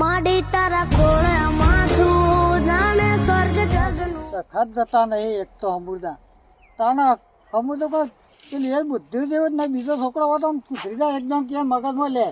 માડી તારા ખોળે માથું જાણે સ્વર્ગ જગનું. જતા નહીં એક તો અમૃતા તાના અમૃતો કોઈ પેલી એ બુદ્ધિ જેવો નહીં, બીજો છોકરો હોય તો આમ જાય એકદમ કે મગજમાં લે.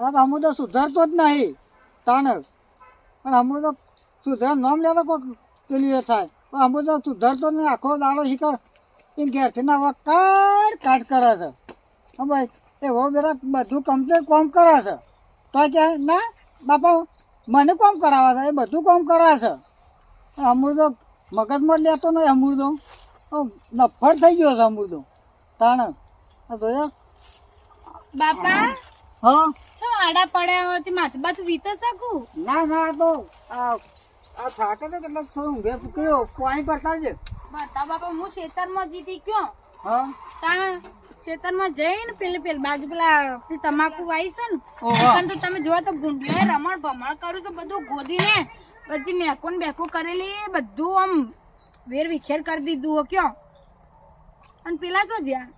આ તો અમૃતો સુધારતો જ નહીં તાણક પણ અમૃતો સુધરા નામ લેવા કોઈ પેલી એ થાય. પણ અમૃતો સુધારતો જ નહીં, આખો દાડો શીખર એમ ઘેરથી ના હવે કાઢ કાઢ કરે છે. હા ભાઈ એ હો બેરા બધું કમ્પ્લીટ કોમ કરે છે. તો ક્યાં ના બાપા મને કોમ કરાવે છે એ બધું કોમ કરાવે છે. અમૃતો મગજમાં લેતો નહીં અમૃતો. નફર થઈ ગયો છે અમૃતો. તાણ જોયા? બાપા હા? શું આડા પડ્યા હોતી માથે બાથું વીતો શકું ના ના તો આ આ થાકે તો કેટલો થોડું ઊંઘે ફૂક્યો પાણી પડતા છે બતા બાપા હું ખેતરમાં જીતી ગયો. હા? તાણ ખેતરમાં જઈને પેલી પેલી બાજુ પેલા તમાકુ વાઈ છે ને તો તમે જોવા તો ભૂંડિયો રમણ ભમણ કરું છે બધું ગોદીને. બધી મેકોન બેકો કરેલી બધું આમ વેર વિખેર કરી દીધું હો કયો. અને પેલા શું જ્યાં?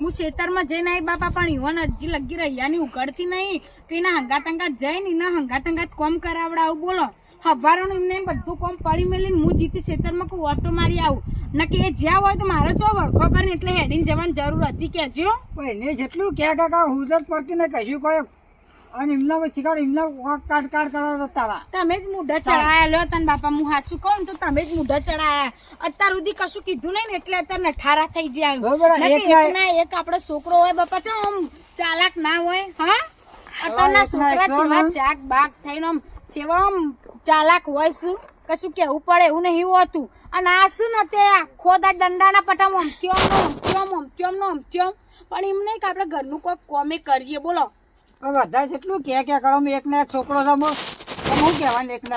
હું ખેતરમાં જઈને આવી બાપા પણ ઈવન હજી લગી રહ્યાની ઉઘડતી નહીં. કે એના હંગાત હંગાત જઈને એના હંગાત હંગાત કોમ કરાવડાવું બોલો. હવારોનું એમને બધું કોમ પડી મેલીને હું જીતી ખેતરમાં કોઈ ઓટો મારી આવું. નક્કી એ જ્યાં હોય તો મારે ચો વળખો કરીને એટલે હેડીને જવાની જરૂર હતી પણ એને જેટલું ક્યાં કાકા હું જ પડતી ને કશું કોઈ અને એમના પછી કાઢ એમના કાઢ કાઢ કરવા તારા. તમે જ મુઢા ચડાયા લો તને બાપા હું સાચું કહું તો તમે જ મુઢા ચડાયા. અત્યાર સુધી કશું કીધું નહીં ને એટલે અત્યારે નઠારા થઈ જાય એક ના- એક ના છોકરો હોય બાપા ચમ આમ ચાલાક ના હોય હા? અત્યારના છોકરા જેવા ચાક બાક થઈને આમ જેવા આમ ચાલાક હોય શું? કશું કેવું પડે એવું નહીં હોતું. અને આ શું ને તે આખો દા દંડાના પટામાં અમથ્યોમ નો અમથ્યોમ અમથ્યોમ નો અમથ્યોમ પણ એમ નહીં કે આપણે ઘરનું કોઈ કોમે કરીએ બોલો. બધા જેટલું કે કે કરો એક ને એક છોકરો સમો હું કહેવાનું એક ને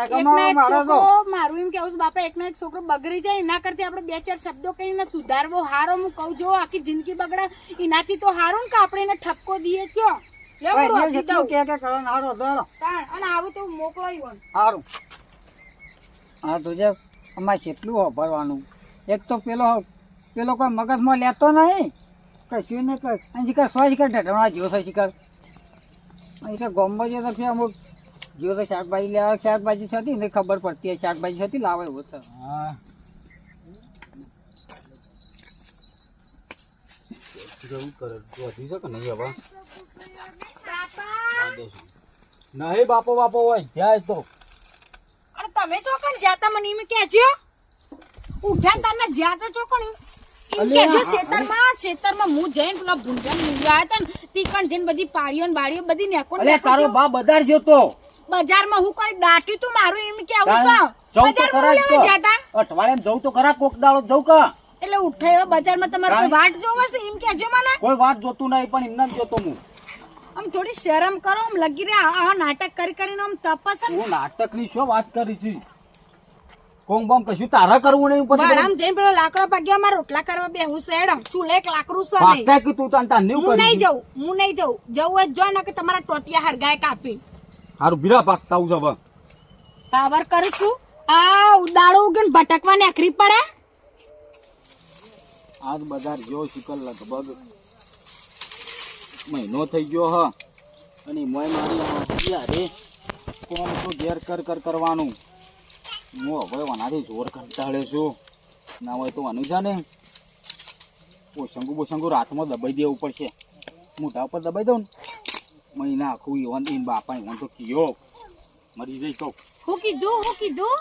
મારું એમ કેવું છું બાપા એક ના એક છોકરો બગડી જાય એના કરતી આપણે બે ચાર શબ્દો કહીને સુધારવો હારો હું કહું જો આખી જિંદગી બગડે એનાથી તો હારું ને કે આપણે એને ઠપકો દઈએ કયો? લે હું ભાઈ, એને રોટી જેટલું કે કે કરો હારો દોડો અને આવું તો મોકલો ઈવન. હા તુજે અમારે કેટલું વાપરવાનું એક તો પેલો પેલો કોઈ મગજમાં લેતો નહીં. કશું નહીં કઈ અને શિકાર સો શિકાર ઢઢણા જીવો છે શિકાર અહીં ગોમમાં જે તો અમુક જીવો તો શાકભાજી લેવા શાકભાજી છતી ને ખબર પડતી શાકભાજી છતી લાવે એવું છે નહીં બાપો! બાપો હોય જાય તો. અને તમે છો કોણ જાતા મને એમ કહેજો. ઉઠ્યા તારના જાતા છો કોણ એમ. કહેજો ખેતરમાં ખેતરમાં હું જઈને પેલા ભૂંડન મૂલ્યા હતા ને તી કણ જઈને બધી પાડીઓ ને બાડીઓ બધી નેકો અલે તારો બા બજાર ગયો તો. બજારમાં હું કોઈ દાટ્યું તું મારું એમ કેવું છે. જવું બજારમાં લેવા જાતા અઠવાડિયામાં જવું તો ખરા કોક દાડો જવું કા? એટલે ઉઠાયો બજારમાં તમારે કોઈ વાટ જોવે છે? એમ કેજો મને. કોઈ વાટ જોતું નહીં પણ એમને જોતો હું. આમ થોડી શરમ કરો આમ લગી રહ્યા આ નાટક કરી કરીને આમ તપસ હું નાટકની શું વાત કરી છે? કોમ બોમ કશું તારા કરવું નહીં પછી આમ જઈને પેલો લાકડો પગ્યા મારે રોટલા કરવા બેહું છે એડમ ચૂલે એક લાકડું છે નહીં. કે તું તાન તાન હું નહીં જઉં હું નહીં જઉં. જવું તો જો ને કે તમારા ટોટિયા હરગાય કાપી. હારું બીરા પાક હું જવા પાવર કરશું આ ઉદાળો ઉગન ભટકવા નેકરી પડે. આજ બજાર ગયો શીકલ લગભગ મહિનો થઈ ગયો હ. અને મોય મારી યારે કોમ તો ઘેર કર કર કરવાનું. હું હવે વનાથી જોર કંટાળે છું. ના હોય તો વાનું છે ને પોશંગુ બોશંગુ રાતમાં દબાઈ દેવું પડશે. મોઢા ઉપર દબાઈ દઉં ને? મહિના આખું ઈવન ઈન બાપા ઈવન તો કયો. મરી જઈ તો. હું કીધું હું કીધું.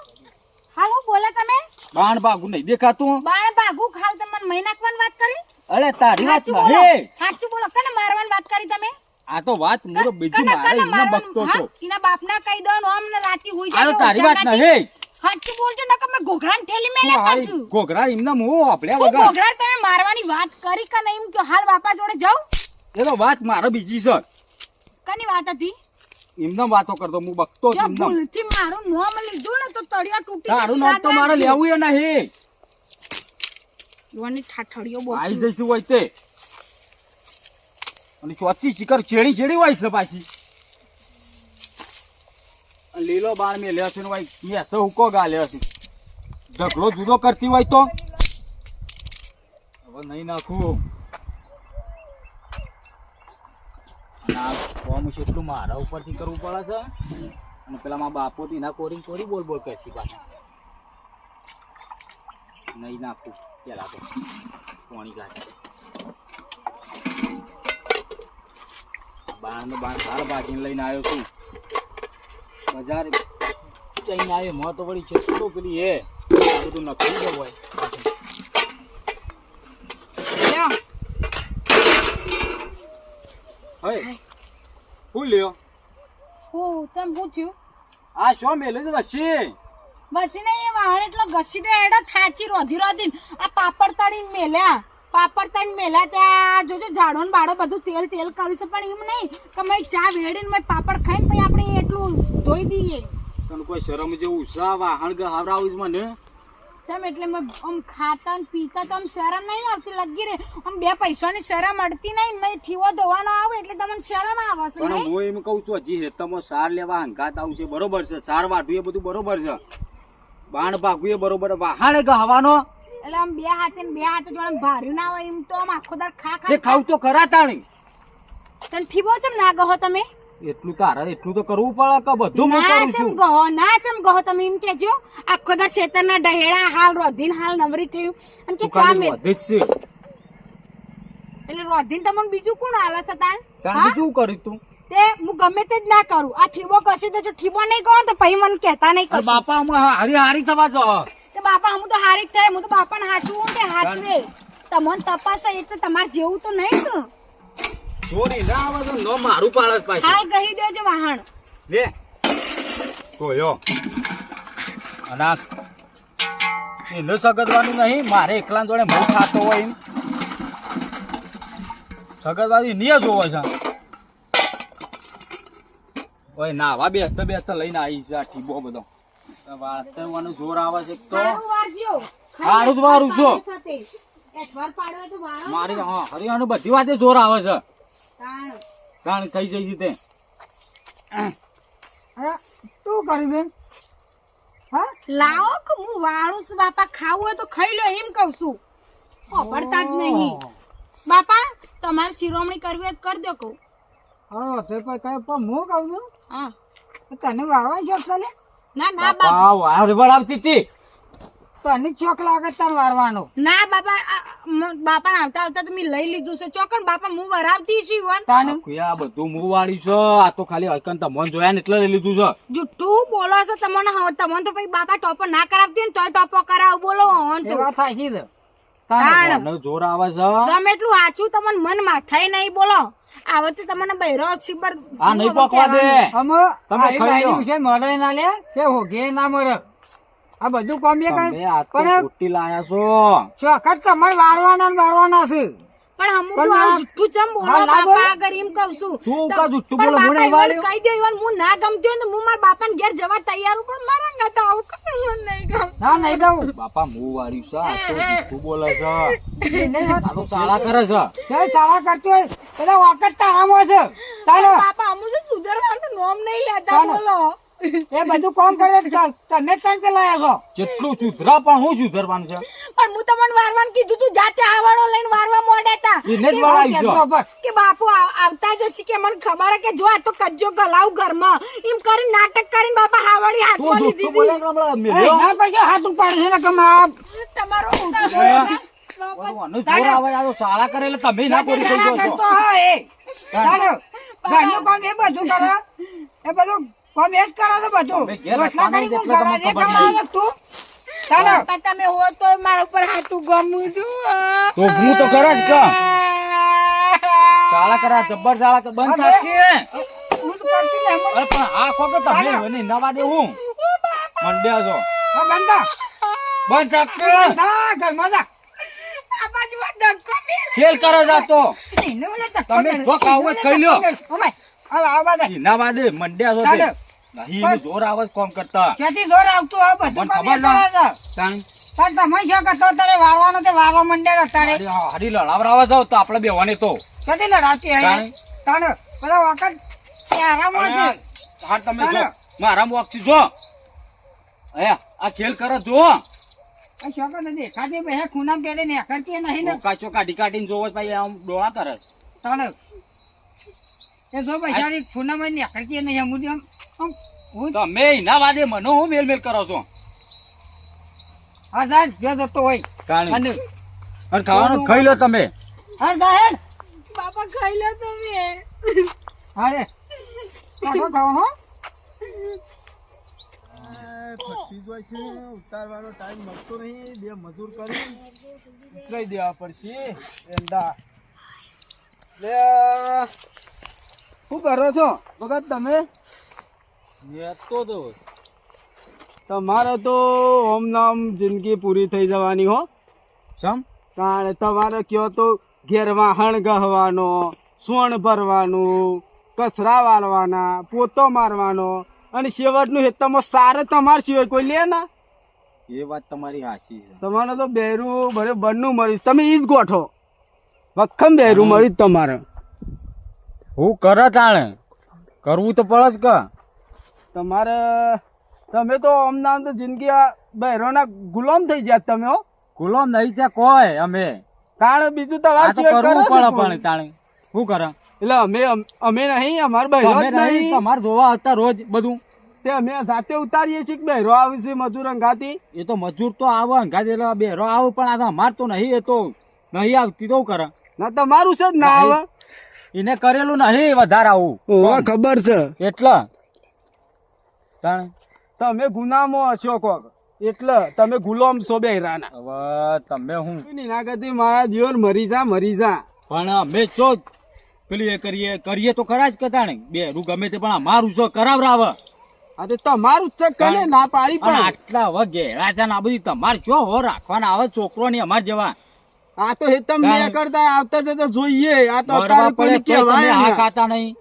હાલ હું બોલે તમે? બાણ બાગું નહીં દેખાતું. બાણ ભાગું ખાલ તમે મને નાખવાની વાત કરી? અરે તારી વાત નહીં સાચું બોલો. કને મારવાની વાત કરી તમે? આ તો વાત મુરો બીજી મારે ઇના બકતો તો. એના બાપના કહી દો ને અમને રાતી હોઈ આ તારી વાત નહીં સાચું બોલજો ન કે મે ઘોઘરાને ઠેલી મેલે પાછું. ઘોઘરા એમને મો આપણે વગર. ઘોઘરા તમે મારવાની વાત કરી કે નહીં? કે હાલ બાપા જોડે જાઉં. એ તો વાત મારે બીજી છે. કની વાત હતી? એમને વાતો કરતો હું બકતો ભૂલથી મારું નામ લીધું ને તો તળિયા તૂટી તારું નામ તો મારે લેવું એ નહીં. યુવાની ઠાઠડીઓ આવી જઈશું હોય તે. અને ચોથી શિખર ચેડી ચેડી હોય છે પાછી. લીલો બાળ મેં લે છે ને ભાઈ મેં સો હુકો ગા છે. ઝઘડો જુદો કરતી હોય તો. હવે નહીં નાખું. કોમ છે એટલું મારા ઉપરથી કરવું પડે છે. અને પેલા મારા બાપોથી ના કોરી કોરી બોલ બોલ કરતી પાછા. નહીં નાખું. પેલા તો પાણી કાઢે બાણ બાણ હાર ભાગીને લઈને આવ્યો છું બજાર જઈને આવ્યો મોં તો વળી છે પેલી એ આ બધું નક્કી જવું હોય હવે શું લ્યો હું ચમ પૂછ્યું થયું આ શો મેલું છે વચ્ચે બસી ને એ વાહણ એટલો ઘસી દે એડો થાચી રોધી રોધીન. આ પાપડ તળીને મેલ્યા. પાપડ તળીને મેલ્યા ત્યાં જોજો ઝાડો ને બાળો બધું તેલ તેલ કર્યું છે પણ એમ નહીં કે મેં ચા વેડીને મેં પાપડ ખાઈને પછી આપણે એટલું ધોઈ દઈએ. તને કોઈ શરમ જેવું ઉત્સાહ વાહણ ગહાવરાવું મને? ચમ એટલે મેં આમ ખાતા ને પીતા તો આમ શરમ નહીં આવતી લગી રે. આમ બે પૈસાની શરમ અડતી નહીં મેં ઠીવો ધોવાનો આવે એટલે તમને શરમ આવે છે હું એમ કહું છું હજી હેતમાં સાર લેવા હંકાત આવશે બરોબર છે સાર વાઢવું એ બધું બરોબર છે. બાણ ભાગવું બરોબર. વાહણ ગાવાનો. એટલે આમ બે હાથે ને બે હાથે જોડે ભાર્યું ના હોય એમ તો આમ આખો દર ખા ખા ખાવ તો ખરા તાણી. તને ઠીવો ચમ ના ગહો તમે? એટલું તારે એટલું તો કરવું પડે કે બધું હું કરું છું? ગહો ના ચમ ગહો તમે એમ કેજો આખો દર શેતરના ડહેડા હાલ રોધીન હાલ નવરી થયું. અને કે ચા મે વધે છે. એટલે રોધીન તમને બીજું કોણ આલે છે તાણ? તાણ બીજું કર્યું તું? તે હું ગમે તે જ ના કરું. આ ઠીબો કશું તો જો ઠીબો નહીં કહો તો પછી મને કહેતા નહીં કશું બાપા હું હારી હારી થવા જો તે બાપા હું તો હારી જ થાય. હું તો બાપાને હાચવું કે હાચવે? તમને તપાસ એટલે તમારે જેવું તો નહીં ને. ચોરી ના આવે તો નો મારું પાડસ પાછી. હાલ કહી દેજો વાહણ. લે. કોયો અનાસ એને સગદવાનું નહીં મારે એકલા જોડે હું ખાતો હોય એમ. સગદવાદી નિયત હોવો છે. ઓય નાવા બેસતા બેસતા લઈને આવી છે આ ઠીબો બધો. વાતવાનું જોર આવે છે એક તો. સારું જ વારું છું. મારી હા હરિયાણું બધી વાતે જોર આવે છે. કારણ થઈ જઈ છે તે. અરે શું કરી દે હા? લાવો કે હું વાળું છું બાપા ખાવું હોય તો ખાઈ લો એમ કઉ છું. ખબરતા જ નહીં. બાપા તમારે શિરોમણી કરવી હોય કરી દો કહું. હા તે પણ કઈ પણ હું કહું છું? હા. તને વાવા જો ચાલે ના ના બાપા વાવ વાર આવતી હતી. તને ચોક લાગે તને વારવાનો. ના બાપા બાપા આવતા આવતા તો મેં લઈ લીધું છે. ચોકન બાપા હું વરાવતી છું વન. તાને? કુયા આ બધું મું વાળી છે. આ તો ખાલી હકન તમને જોયા ને એટલે લઈ લીધું છે. જુઠ્ઠું બોલો છો તમને હવે તમને તો પછી બાપા ટોપો ના કરાવતી ને તોય ટોપો કરાવ બોલો હોન તો. વાત સાચી છે તાણ. જોર આવે છે. તમે એટલું આછું તમને મન માથાય નહીં બોલો. આવે તો તમને બૈરો છીબર આ નહીં પોકવા દે. અમે તમે ખાઈ લો. છે મળે ના લે કે હોગે ના મળે આ બધું કોમ તો પણ લાયા છો. ચોક્કસ તમારે વાળવાના ને વાળવાના છે. પણ અમુક તો જુઠ્ઠું ચમ બોલો ના બાપા. આગળ એમ કહું છું. શું કા જુઠ્ઠું બોલો? મને બાપા નહીં કહી દે ઈવન હું ના ગમતી હોય ને હું મારા બાપાને ઘેર જવા તૈયાર હું પણ મારા ગાતા આવું કરવું મને નહીં ગમ ના નહીં ગમ. બાપા મુ વાળ્યું છે આ તો જુઠ્ઠું બોલે છે. એ નહીં વાત. આ તો શાળા કરે છે. જય શાળા કરતી હોય પેલા વાકત તારામાં છે. ચાલો. બાપા અમુક તો સુધરવાનું નોમ નહીં લેતા બોલો. એ બધું કોમ કરે તમે જ કે લાયા છો. જેટલું સુધરા પણ હું સુધરવાનું છે? પણ હું તમને વારવાનું કીધું તું જાતે આવવાનો લઈને વારવા મોડેતા એને જ બસ. કે બાપુ આવતા જ હશે કે મને ખબર કે જો આ તો કજ્જો ગલાવ ઘરમાં. એમ કરીને નાટક કરીને બાપા હાવડી હાથ હાથમાં લીધી મેલ્યો? ના પછી હાથ ઉપાડે છે. ને કે માં તમારો જોર આવે આ તો શાળા કરેલા તમે ના કરી શકો છો. ઘરનું કામ એ બધું કરે. એ બધું એ જ કરે છે બધું? રોટલા કરી કોણ? તમને એ કરવાનો તું? ચાલો. તમે હો તો મારા ઉપર હાથું ગમું છું. તો હું તો કરે જ કે શાળા કરા જબ્બર શાળા કર બંધ થાકી તો અરે પણ આ ખોકે તમે મને નવા દે હું. મંડ્યા છો. હા, બંધા. થાકી જા. ખેલ કરે તો. તમે. જો ખાવું ખાઈ લ્યો. ઓમે, દે. વાદે મંડ્યા છો તે. નહીં એનું જોર આવે કોમ કરતા. ક્યાંથી જોર આવતું હોય બધું ખબર ના. તાણ. તાર તમે શું કરતો તારે વાળવાનો તે વાળવા મંડ્યા તારે. હારી લડાવરાવા જાવ તો આપણે બેવાની તો. ક્યાંથી લડાતી હોય? તાણે. પેલા વખત આરામમાં છે. હાર તમે જો. મારા મોક્ષી જો. હે આ ખેલ કરો જો. દેખાતી ખૂના પેલે ને કરતી નહીં ને. ચોકા કાઢી કાઢીને જોવો ભાઈ આમ ડોળા કરે. તારે એ તો પૈસાની ખૂનામાં નીકળતી નહીં આમ આમ હું તમે એના વાદે મને હું મેલ મેલ કરો છો? હા સાહેબ જો જતો હોય. કાણી. અને ખાવાનું ખાઈ લો તમે. હા બાપા ખાઈ લો તમે. હા રે. કાઢો ખાવાનો? ઉતારવાનો ટાઈમ મળતો નહીં. બે મજૂર કરી ઉતરાઈ દેવા પડશે. એંડા લે. શું કરો છો? ભગત તમે? તો તમારે તો ઓમ નામ જિંદગી પૂરી થઈ જવાની હો. સમ કારણ તમારે કયો તો ઘેર વાહણ ગહવાનો સોણ ભરવાનું કચરા વાળવાના પોતો મારવાનો અને શેવટનું હેતમાં સારે તમાર સિવાય કોઈ લે ના. એ વાત તમારી હાસી છે. તમારે તો બેરું ભરે બંનું મળ્યું તમે ઈ જ ગોઠો. વખમ બેરું મળ્યું તમારે. હું કરે તાણે કરવું તો પડે જ કે. તમારે તમે તો અમદાવાદ તો જિંદગી બહેરોના ગુલામ થઈ ગયા તમે હો. ગુલામ નહીં ત્યાં કોઈ અમે. તાણે બીજું તો વાત કરવું પડે પણ. તાણે. શું કરે? એટલે અમે અમે નહીં અમારે બહેરો નહીં અમારે જોવા હતા રોજ બધું. તે અમે સાથે ઉતારીએ છીએ કે બહેરો આવે છે મજૂર અંગાતી એ તો મજૂર તો આવે અંગાતી એટલે બહેરો આવે પણ આ અમારે તો નહીં એ તો નહીં આવતી તો કરે? ના તમારું છે જ ના આવે. એને કરેલું નહીં વધારે આવું. ખબર છે. એટલે. તમે ગુનામાં હશો કોક. એટલે તમે ગુલામ છો બે હવે તમે હું? ના મારા જીવન મરી જા મરી જા. પણ અમે ચો પેલું એ કરીએ કરીએ તો ખરા જ કતા ને બે રૂ ગમે તે પણ અમારું છો કરાવરાવ આ તો તમારું જ છે ના પાડી પણ. આટલા વગે રાજા ના બધી તમારે શું હો રાખવાના આવે છોકરો ની અમાર જેવા. આ તો એ તમે કાંઈ. કરતા આવતા જતા જોઈએ. આ તો અત્યારે કોઈને કહેવાય આ ખાતા નહીં.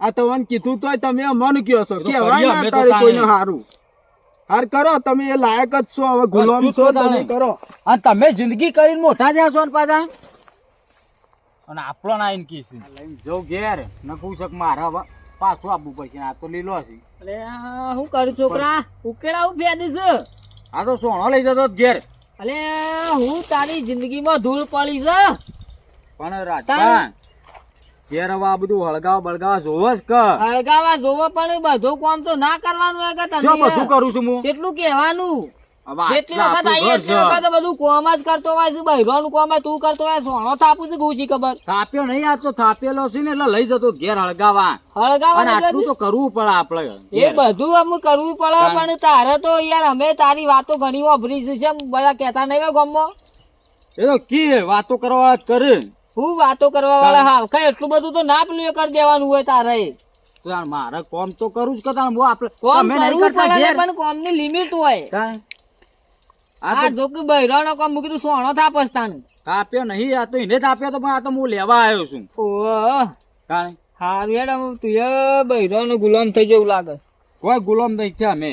આ તો મને કીધું તોય તમે મન કયો છો. કહેવાય તો અત્યારે કોઈને. હારું. હાર કરો તમે એ લાયક જ છો હવે ગુલામ છો તમે. કરો. અને તમે જિંદગી કરીને મોટા થયા છો ને પાછા? અને આપણો ના ઇન કીસ જો ઘેર ન કહું શક મારે હવે પાછું આપવું પડશે આ તો લીલો છે. એટલે શું કરું છોકરા? ઉકેડાવું ફેદી છે. આ તો સોનો લઈ જતો ઘેર. અલે હું તારી જિંદગીમાં ધૂળ પડી છે પણ રાજા ઘેર હવે આ બધું હળગાવ બળગાવ જોવો જ કર. હળગાવા જોવો પણ બધું કામ તો ના કરવાનું હોય કે શું બધું કરું છું હું? કેટલું કહેવાનું. હવે જેટલી વખત આવીએ એટલી વખત બધું કોમ જ કરતો હોય છે બહેરોનું કોમ તું કરતો હોય સોનો થાપું છે ગુછી ખબર? થાપ્યો નહીં આ તો થાપેલો છે ને એટલે લઈ જતો ઘેર હળગાવા હળગાવા આટલું તો કરવું પડે આપણે એ બધું અમુક કરવું પડે પણ તારે તો યાર અમે તારી વાતો ઘણી વાપરી છે બધા કેતા નહીં હોય ગામમાં. એ તો કી વાતો કરવા કરે. હું વાતો કરવા વાળા હા કઈ એટલું બધું તો ના પેલું કરી દેવાનું હોય તારે. મારે કોમ તો કરવું જ કરતા હું આપણે કોમ કરતા. પણ કોમની લિમિટ હોય? આ આ તો જો કે બહેરાનો કોમ મૂકી તું સોનો થાપસ તાને થાપ્યો નહીં આ તો એને થાપ્યો તો પણ આ તો હું લેવા આવ્યો છું. ઓહ હારું હેડ તું એ બહેરાનો ગુલામ થઈ જવું લાગે. કોઈ ગુલામ નહીં થયા અમે.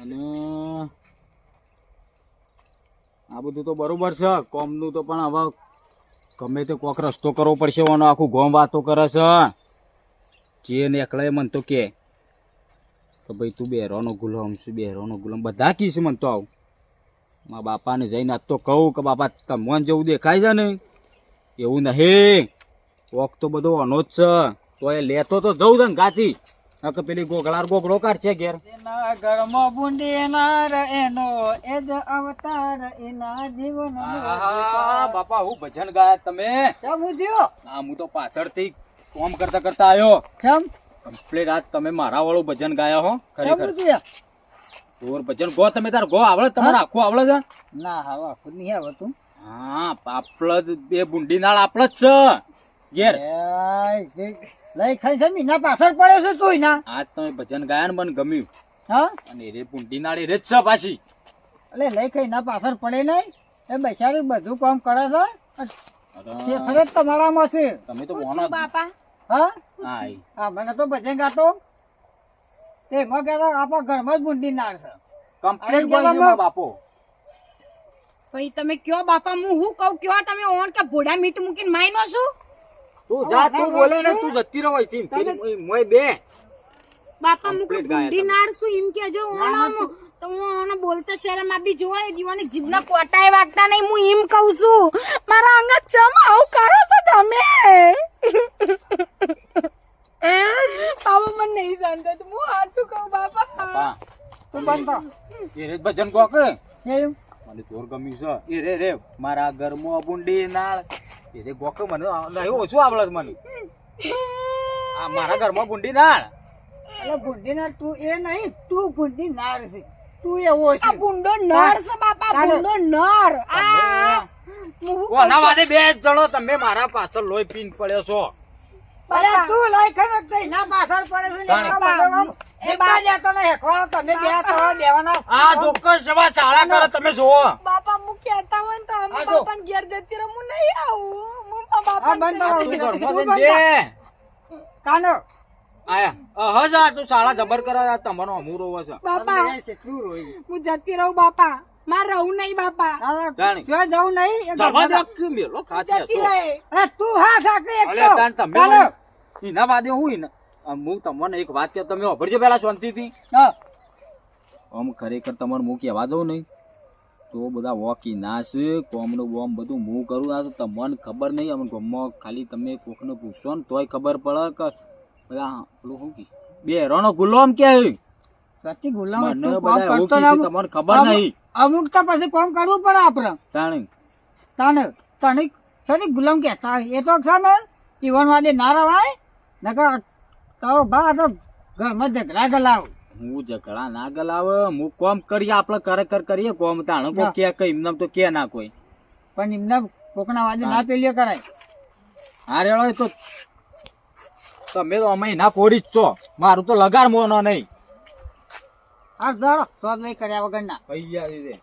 અને આ બધું તો બરોબર છે કોમનું તો પણ હવે ગમે તે કોક રસ્તો કરવો પડશે આખું ગોમ વાતો કરે છે. જે ને એકલાય મન તો કે. કે ભાઈ તું બેરોનો ગુલામ છું બેરોનો ગુલામ. બધા કીશ મને તો આવું. મારા બાપાને જઈને આજ તો કહું કે બાપા તમને જેવું દેખાય છે ને એવું નહીં. વોક તો બધો અનો જ છે. તો એ લેતો તો જવું છે ને ગાતી. કે પેલી ગોગળાર ગોગળો કાઢશે ઘેર. ઘરમાં બુંડી ના એનો એ જ અવતાર એના જીવન બાપા હું ભજન ગાયા તમે? કેમ થયો આ હું તો પાછળથી કોમ કરતા કરતા આવ્યો. કેમ? કમ્પ્લીટ આજ તમે મારા વાળું ભજન ગાયા હો ખરેખર. ઓર ભજન. ગો તમે તાર ગો આવડે તમારે આખું આવડે છે? ના હવે આખું નહીં આવડતું. હા આપડે જ બે બુંડી નાળ આપડે જ છે. ઘેર. લઈ ખાઈ છે મીના પાછળ પડે છે તું ના આજ તમે ભજન ગાયા ને મને ગમ્યું. હા? અને રે બુંડી નાળ રે જ છે પાછી. એટલે લઈ ખાઈ ના પાછળ પડે નહીં. એ બેસાડી બધું કામ કરે છે. તમારામાં છે. તમે તો બાપા. હા? મને તો ભજન ગાતો. તે એમાં કે આપણા ઘરમાં જ બુંડી નાર છે. કમ્પ્લીટ બાપો. ભાઈ તમે કયો બાપા? હું હું કહું? કયો તમે ઓણ કે ભોડા મીટ મૂકીને માઈનો છું? તું જા તું બોલે ને તું જતી રહો અહીંથી. મોય બે. બાપા મુકે Complete નાર છું? એમ કેજો ઓણ તો હું ઓણ બોલતા શરમ આપી જોવાય દીવાની જીભના કોટાય વાગતા નહીં. હું એમ કહું છું મારા અંગત ચમ આવું કરો છો તમે મને નહીં શાંત થતું. હું સાચું કહું બાપા બાપા બંધ. એ રે ભજન કોક? કેમ મને ચોર ગમ્યું છે. એ રે રે મારા ઘરમાં બુંડી નાળ. એ રે ગોક મને નહીં ઓછું આવડે મને. આ મારા ઘરમાં બુંડી નાળ. એટલે ગુંડીનાર તું એ નહીં તું ગુંડીનાર છે. તું એવો આ છે ભૂંડો નર છે બાપા બુંડો નર આ. કોના વાદે બે જણો તમે મારા પાછળ લોહી પીન પડ્યો છો. અરે તું લઈ ખબર ના પાછળ પડે છે જતો ને હેખવાળો તમે બે તો દેવાના. આ ચોક્કસ સવા ચાળા કરે તમે જુઓ. બાપા હું કહેતા હોય ને તો અમે બાપાને ઘેર જતી રહું હું નહીં આવું. હું બંધ જે કાનો. આયા. હજ તું શાળા જબર કરો તમારો તમારો રોવો છે. બાપા હું જતી રહું બાપા. મારે રહું નહીં બાપા. તાણે. જવું નહીં એ જવા મેલો ખાતી અરે તું હા સાકે એક તો. તમે કાનો. હોય ને, એના વાદે હું ઈને હું તમને એક વાત કે તમે વાપરજો પેલા શાંતિથી. હા. આમ ખરેખર તમારે હું કહેવા દઉં નહીં. તો બધા વોકી નાશ કોમનું બોમ બધું હું કરું ના તો તમને ખબર નહીં અમે ગમમાં ખાલી તમે કોકને પૂછશો ને તોય ખબર પડે કે બધા પેલું શું કી? બે રણો ગુલામ કે કતી ગુલામ તમને ખબર નહીં. અમુક તો પછી કોમ કરવું પડે આપણે. તાણી. તાને તને તને ગુલામ કહેતા. એ તો છે ને? ઈવન વાદે ના રવાય નકર તારો ભા તો ઘરમાં ઝઘડા ગલાવ. હું ઝઘડા ના ગલાવે હું કોમ કરીએ આપણે ખરેખર કરીએ કોમ તાણ કોઈ કે કઈ એમને તો કે ના કોઈ. પણ એમને કોકના વાજે ના પેલીએ કરાય. હા રેડો તો તમે તો અમે ના પોરી જ છો. મારું તો લગાર મોનો નહીં. હા દાડો તો નહીં કર્યા વગર ના પૈયા છે